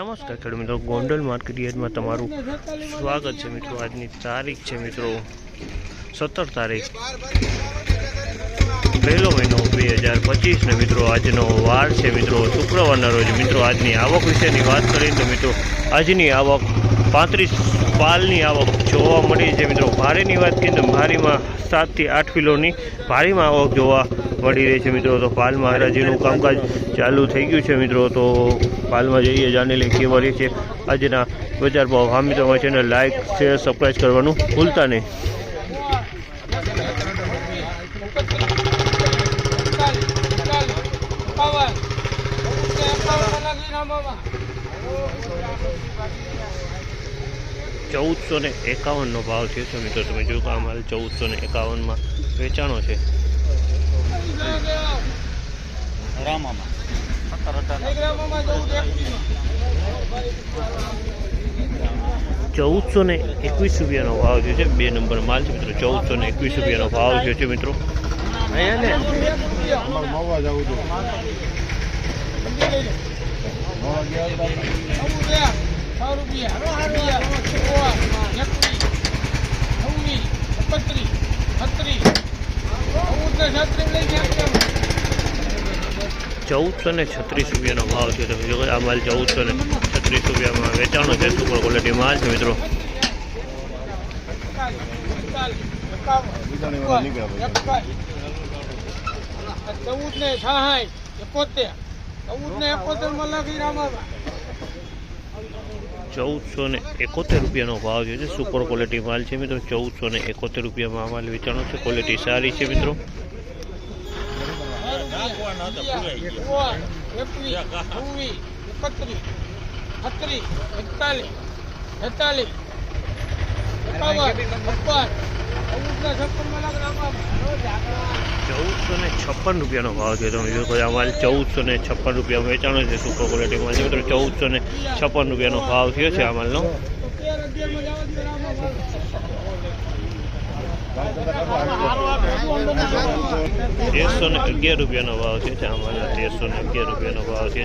નમસ્કાર ખેડૂત મિત્રો, ગોંડલ માર્કેટ તમારું સ્વાગત છે મિત્રો. આજની તારીખ છે મિત્રો સત્તર તારીખ. પહેલો મહિનો બે હજાર પચીસ ને મિત્રો, આજનો વાર છે મિત્રો. શુક્રવારના રોજ મિત્રો, આજની આવક વિશેની વાત કરીએ તો મિત્રો, આજની આવક પાંત્રીસ પાલની આવક જોવા મળી છે મિત્રો ભારેની વાત કરીએ તો ભારીમાં સાતથી આઠ કિલોની ભારીમાં આવક જોવા મળી રહી છે મિત્રો તો પાલમાં હરાજીનું કામકાજ ચાલુ થઈ ગયું છે મિત્રો તો પાલમાં જઈએ જાણી લઈએ કેવા રહી છે આજના બજાર ભાવ હા મિત્રો અમારી ચેનલ લાઇક શેર સબસ્ક્રાઈબ કરવાનું ભૂલતા નહીં ચૌદસો ને એકાવનનો ભાવ છે તો મિત્રો. તમે જોયું કે આ માલ ચૌદસો ને એકાવનમાં વેચાણો છે. ચૌદસો ને એકવીસ રૂપિયાનો ભાવ થયો છે. બે નંબર માલ છે મિત્રો. ચૌદસો ને એકવીસ રૂપિયાનો ભાવ થયો છે મિત્રો. ચૌદસો ને છત્રીસ રૂપિયાનો ભાવ છે. તમે જો આ માલ ચૌદસો ને છત્રીસ રૂપિયામાં વેચાણો છે. સુપર ક્વોલિટી માલ છે મિત્રો. ચૌદ ને સહાય એકોતેર. ચૌદ ને એકોતેરમાં લખી રામાબા ચૌદસો ને એકોતેર રૂપિયાનો ભાવ છે સુપર ક્વોલિટી માલ છે મિત્રો. ચૌદસો ને એકોતેર રૂપિયામાં માલ વેચાણો છે. ક્વોલિટી સારી છે મિત્રો. ચૌદસો ને છપ્પન રૂપિયાનો ભાવ છે. તમે જો આ માલ ચૌદસો ને છપ્પન રૂપિયા વેચાણો છે સુપર ક્વોલિટીમાં મિત્રો, ચૌદસો ને છપ્પન રૂપિયાનો ભાવ થયો છે આ માલનો ને અગિયાર રૂપિયાનો ભાવ છે આ માલનો ને અગિયાર રૂપિયાનો ભાવ છે.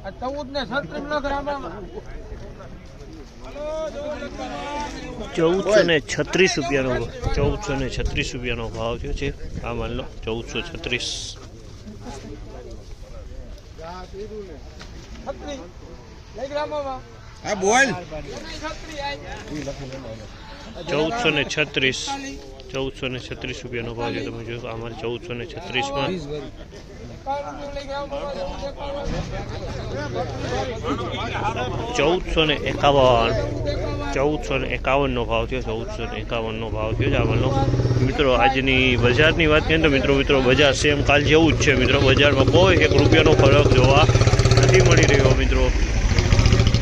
ચૌદ ને છત્રીસ ચૌદસો ને છત્રીસ રૂપિયાનો ચૌદસો ને છત્રીસ રૂપિયાનો ભાવ થયો છે. આ માલનો ચૌદસો છત્રીસ. ચૌદસો ને છત્રીસ ચૌદસો ને છત્રીસ. રૂપિયાનો ભાવ છે. તમે જોયું અમારે ચૌદસો ને છત્રીસમાં. ચૌદસો ને એકાવન, ચૌદસો ને એકાવનનો ભાવ થયો, ચૌદસો ને એકાવનનો ભાવ થયો. છે આ મિત્રો, આજની બજારની વાત કરીએ તો મિત્રો મિત્રો, બજાર સેમ કાલ જેવું જ છે, મિત્રો. બજારમાં કોઈ એક રૂપિયાનો ફરક જોવા નથી મળી રહ્યો, મિત્રો.